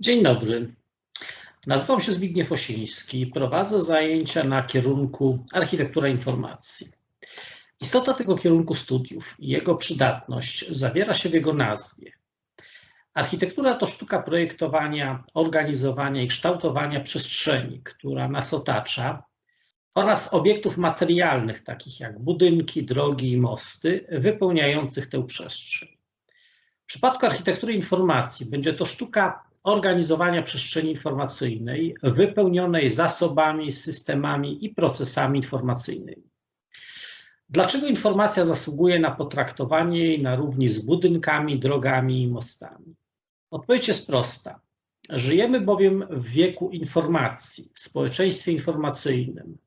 Dzień dobry. Nazywam się Zbigniew Osiński. Prowadzę zajęcia na kierunku Architektura Informacji. Istota tego kierunku studiów i jego przydatność zawiera się w jego nazwie. Architektura to sztuka projektowania, organizowania i kształtowania przestrzeni, która nas otacza, oraz obiektów materialnych, takich jak budynki, drogi i mosty, wypełniających tę przestrzeń. W przypadku architektury informacji będzie to sztuka organizowania przestrzeni informacyjnej wypełnionej zasobami, systemami i procesami informacyjnymi. Dlaczego informacja zasługuje na potraktowanie jej na równi z budynkami, drogami i mostami? Odpowiedź jest prosta. Żyjemy bowiem w wieku informacji, w społeczeństwie informacyjnym.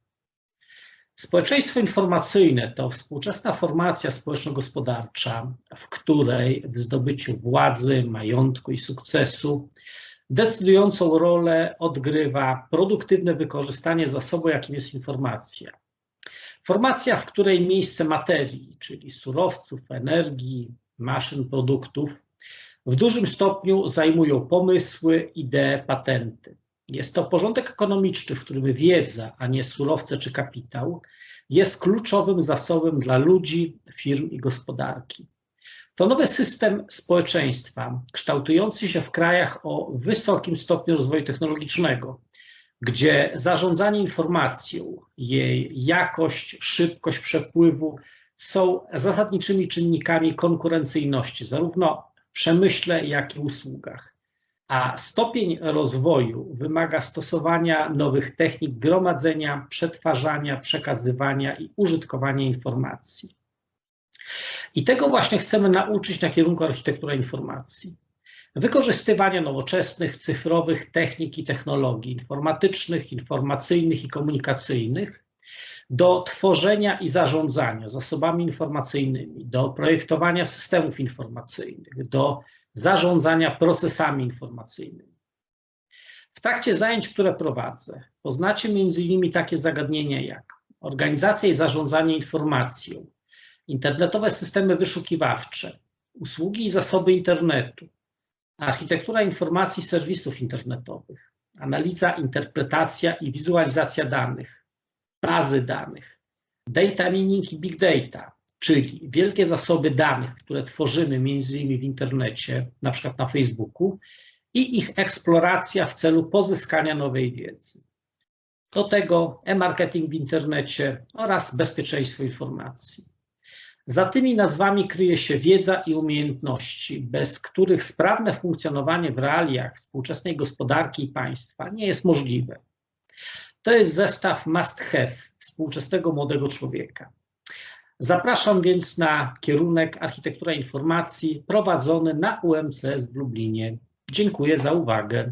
Społeczeństwo informacyjne to współczesna formacja społeczno-gospodarcza, w której w zdobyciu władzy, majątku i sukcesu decydującą rolę odgrywa produktywne wykorzystanie zasobu, jakim jest informacja. Formacja, w której miejsce materii, czyli surowców, energii, maszyn, produktów, w dużym stopniu zajmują pomysły, idee, patenty. Jest to porządek ekonomiczny, w którym wiedza, a nie surowce czy kapitał, jest kluczowym zasobem dla ludzi, firm i gospodarki. To nowy system społeczeństwa, kształtujący się w krajach o wysokim stopniu rozwoju technologicznego, gdzie zarządzanie informacją, jej jakość, szybkość przepływu są zasadniczymi czynnikami konkurencyjności, zarówno w przemyśle, jak i usługach. A stopień rozwoju wymaga stosowania nowych technik gromadzenia, przetwarzania, przekazywania i użytkowania informacji. I tego właśnie chcemy nauczyć na kierunku architektura informacji. Wykorzystywania nowoczesnych, cyfrowych technik i technologii informatycznych, informacyjnych i komunikacyjnych do tworzenia i zarządzania zasobami informacyjnymi, do projektowania systemów informacyjnych, do zarządzania procesami informacyjnymi. W trakcie zajęć, które prowadzę, poznacie m.in. takie zagadnienia jak organizacja i zarządzanie informacją, internetowe systemy wyszukiwawcze, usługi i zasoby internetu, architektura informacji serwisów internetowych, analiza, interpretacja i wizualizacja danych, bazy danych, data mining i big data, czyli wielkie zasoby danych, które tworzymy między innymi w internecie, na przykład na Facebooku, i ich eksploracja w celu pozyskania nowej wiedzy. Do tego e-marketing w internecie oraz bezpieczeństwo informacji. Za tymi nazwami kryje się wiedza i umiejętności, bez których sprawne funkcjonowanie w realiach współczesnej gospodarki i państwa nie jest możliwe. To jest zestaw must have współczesnego młodego człowieka. Zapraszam więc na kierunek Architektura Informacji prowadzony na UMCS w Lublinie. Dziękuję za uwagę.